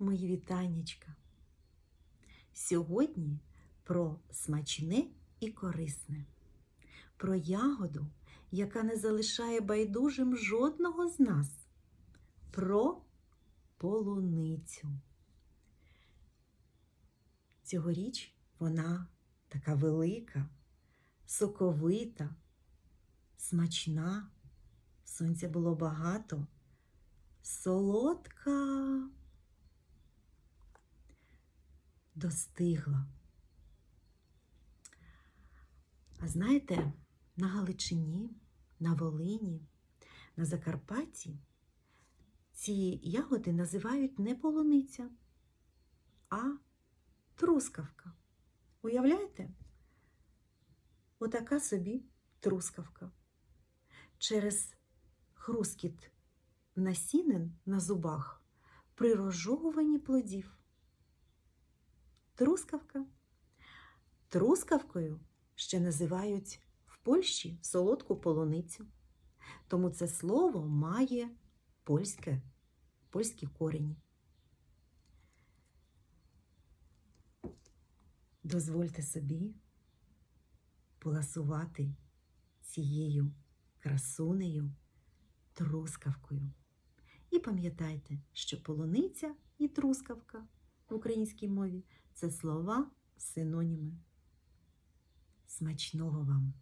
мої вітаннячка. Сьогодні про смачне і корисне, про ягоду, яка не залишає байдужим жодного з нас, про полуницю. Цьогоріч вона така велика, соковита, смачна, сонця було багато, солодка, достигла. А знаєте, на Галичині, на Волині, на Закарпатті ці ягоди називають не полуниця, а трускавка. Уявляєте? Отака собі трускавка. Через хрускіт насінин на зубах при розжовуванні плодів. Трускавка. Трускавкою ще називають в Польщі солодку полуницю. Тому це слово має польське, польські корені. Дозвольте собі поласувати цією красунею трускавкою. І пам'ятайте, що полуниця і трускавка в українській мові це слова синоніми. Смачного вам!